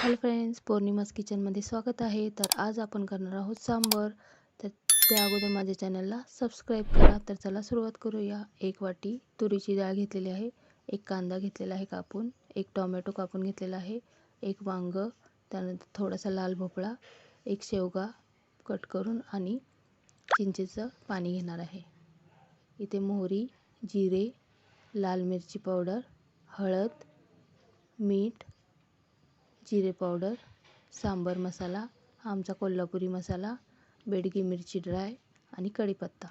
Hello friends पौर्णिमाज किचनमध्ये स्वागत आहे. तर आज आपण करणार आहोत सांबर. तर त्या अगोदर माझ्या चॅनलला सबस्क्राईब करा. तर चला सुरुवात करूया. एक वाटी तुरीची डाळ घेतलेली आहे. एक कांदा घेतलेला आहे कापून. एक टोमॅटो कापून घेतलेला आहे. एक वांग त्यानंतर थोडासा लाल भोपळा एक शेवगा कट करून आणि चिंचेचं पाणी घेणार आहे. इथे मोहरी जिरे लाल मिरची पावडर हळद मीठ जिरे पावडर सांबर मसाला आमचा कोल्हापुरी मसाला बेडगी मिरची ड्राय आणि कढीपत्ता.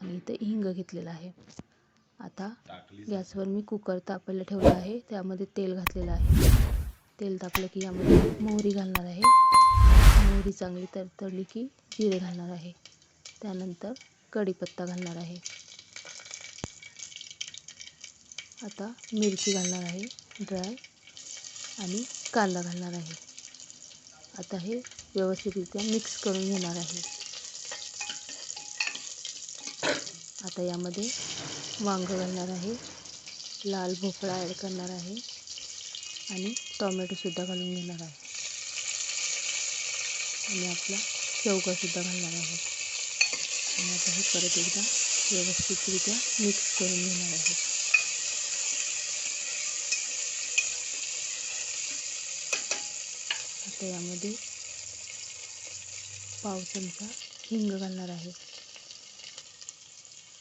आणि इथं हिंग घेतलेला आहे. आता गॅसवर मी कुकर तापायला ठेवला आहे. त्यामध्ये तेल घातलेलं आहे. तेल तापलं की यामध्ये मोहरी घालणार आहे. मोहरी चांगली तडतडली की जिरे घालणार आहे. त्यानंतर कढीपत्ता घालणार आहे. आता मिरची घालणार आहे. ड्राय. आणि कांदा घालणार आहे. आता हे व्यवस्थितरित्या मिक्स करून घेणार आहे. आता यामध्ये वांग घालणार आहे लाल भोपळा ॲड करणार आहे आणि टॉमॅटोसुद्धा घालून घेणार आहे. आणि आपला शेवगासुद्धा घालणार आहे. आणि आता हे परत एकदा व्यवस्थितरित्या मिक्स करून घेणार आहे. आता यामध्ये पाव चमचा हिंग घालणार आहे.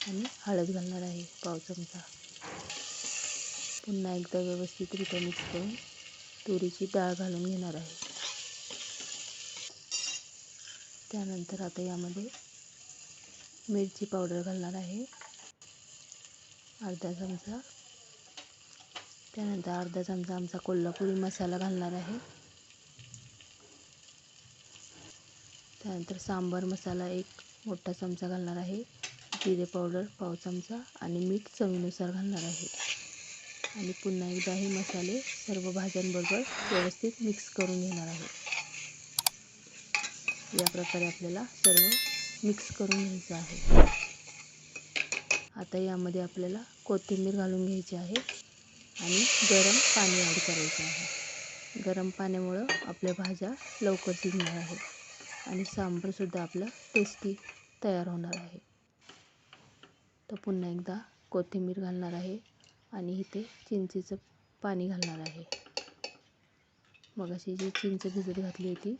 आणि हळद घालणार आहे पाव चमचा. पुन्हा एकदा व्यवस्थितरित्या मिक्स करून तुरीची डाळ घालून घेणार आहे. त्यानंतर आता यामध्ये मिरची पावडर घालणार आहे. अर्धा चमचा. त्यानंतर अर्धा चमचा आमचा कोल्हापुरी मसाला घालणार आहे. त्यानंतर सांबार मसाला एक मोठा चमचा घालणार आहे. जिरे पावडर पाव चमचा आणि मीठ चवीनुसार घालणार आहे. आणि पुन्हा एकदा हे मसाले सर्व भाज्यांबरोबर व्यवस्थित मिक्स करून घेणार आहे. या प्रकारे आपल्याला सर्व मिक्स करून घ्यायचं आहे. आता यामध्ये आपल्याला कोथिंबीर घालून घ्यायची आहे आणि गरम पाणी ॲड करायचं आहे. गरम पाण्यामुळं आपल्या भाज्या लवकर शिजणार आहेत. आणि सांबारसुद्धा आपलं टेस्टी तयार होणार आहे. तर पुन्हा एकदा कोथिंबीर घालणार आहे आणि इथे चिंचेचं पाणी घालणार आहे. मग अशी जी चिंच भिजत घातली होती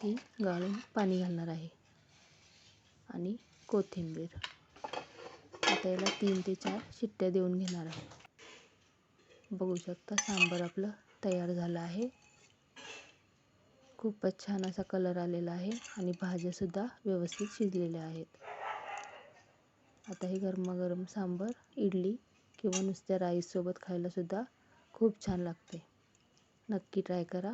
ती गाळून पाणी घालणार आहे. आणि कोथिंबीर. आता याला तीन ते चार शिट्ट्या देऊन घेणार आहे. बघू शकता सांबार आपलं तयार झालं आहे. खूपच छान असा कलर आलेला आहे आणि भाज्यासुद्धा व्यवस्थित शिजलेल्या आहेत. आता हे गरमागरम सांबर इडली किंवा नुसत्या राईससोबत खायलासुद्धा खूप छान लागते. नक्की ट्राय करा.